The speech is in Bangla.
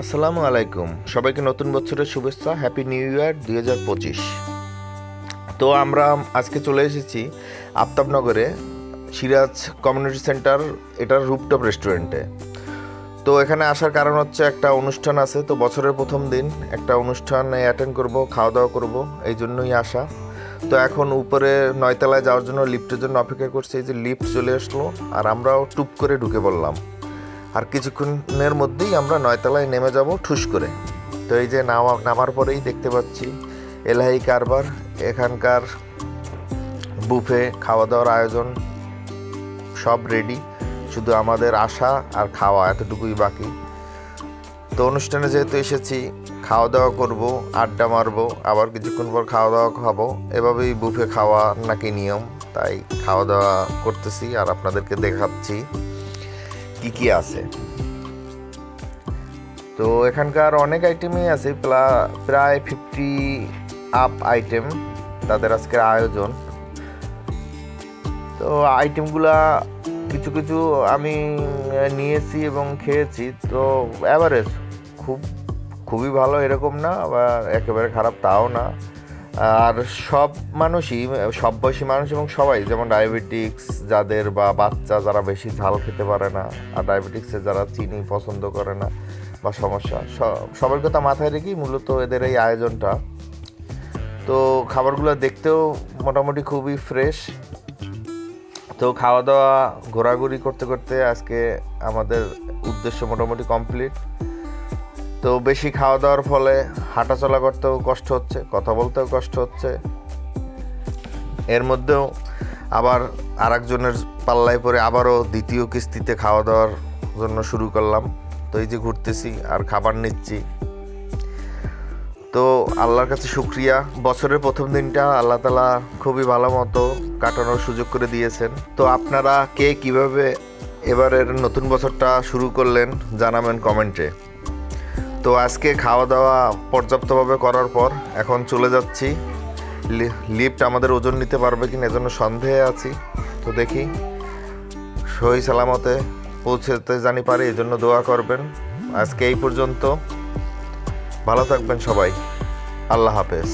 আসসালামু আলাইকুম। সবাইকে নতুন বছরের শুভেচ্ছা হ্যাপি নিউ ইয়ার দুই হাজার পঁচিশ। তো আমরা আজকে চলে এসেছি আফতাবনগরে, সিরাজ কমিউনিটি সেন্টার, এটার রুপটপ রেস্টুরেন্টে। তো এখানে আসার কারণ হচ্ছে একটা অনুষ্ঠান আছে, তো বছরের প্রথম দিন একটা অনুষ্ঠান অ্যাটেন্ড করব খাওয়া দাওয়া করব, এই জন্যই আসা। তো এখন উপরে নয়তলায় যাওয়ার জন্য লিফটের জন্য অপেক্ষা করছি, এই যে লিফট চলে আসলো, আর আমরাও টুপ করে ঢুকে পড়লাম। আর কিছুক্ষণের মধ্যেই আমরা নয়তলায় নেমে যাব ঠুস করে। তো এই যে নামা, নামার পরেই দেখতে পাচ্ছি এলাহি কারবার, এখানকার বুফে খাওয়া দাওয়ার আয়োজন সব রেডি শুধু আমাদের আসা আর খাওয়া এতটুকুই বাকি। তো অনুষ্ঠানে যেহেতু এসেছি খাওয়া দাওয়া করব, আড্ডা মারবো, আবার কিছুক্ষণ পর খাওয়া দাওয়া খাব। এভাবেই বুফে খাওয়া নাকি নিয়ম, তাই খাওয়া দাওয়া করতেছি আর আপনাদেরকে দেখাচ্ছি। কি কি আছে? তো এখানকার অনেক আইটেমই আছে প্রায় ফিফটি আপ আইটেম তাদের আজকের আয়োজন। তো আইটেমগুলা কিছু কিছু আমি নিয়েছি এবং খেয়েছি। তো অ্যাভারেজ খুব, খুবই ভালো এরকম না বা একেবারে খারাপ তাও না। আর সব মানুষই, সব বয়সী মানুষ এবং সবাই, যেমন ডায়াবেটিক্স যাদের বা বাচ্চা যারা বেশি ঝাল খেতে পারে না, আর ডায়াবেটিক্সের যারা চিনি পছন্দ করে না বা সমস্যা সবার কথা মাথায় রেখেই মূলত এদের এই আয়োজনটা। তো খাবারগুলো দেখতেও মোটামুটি খুবই ফ্রেশ তো খাওয়া দাওয়া ঘোরাঘুরি করতে করতে আজকে আমাদের উদ্দেশ্য মোটামুটি কমপ্লিট তো বেশি খাওয়া দাওয়ার ফলে হাঁটাচলা করতেও কষ্ট হচ্ছে, কথা বলতেও কষ্ট হচ্ছে। এর মধ্যেও আবার আর একজনের পাল্লায় পরে আবারও দ্বিতীয় কিস্তিতে খাওয়া দাওয়ার জন্য শুরু করলাম। তো এই যে ঘুরতেছি আর খাবার নিচ্ছি। তো আল্লাহর কাছে শুক্রিয়া। বছরের প্রথম দিনটা আল্লাহ তালা খুবই ভালো মতো কাটানোর সুযোগ করে দিয়েছেন। তো আপনারা কে কীভাবে এবারের নতুন বছরটা শুরু করলেন জানাবেন কমেন্টে। তো আজকে খাওয়া দাওয়া পর্যাপ্তভাবে করার পর এখন চলে যাচ্ছি। লিফট আমাদের ওজন নিতে পারবে কি না এজন্য সন্দেহে আছি। তো দেখি সহি সালামতে পৌঁছতে জানি পারি এই জন্য দোয়া করবেন। আজকে এই পর্যন্ত। ভালো থাকবেন সবাই। আল্লাহ হাফেজ।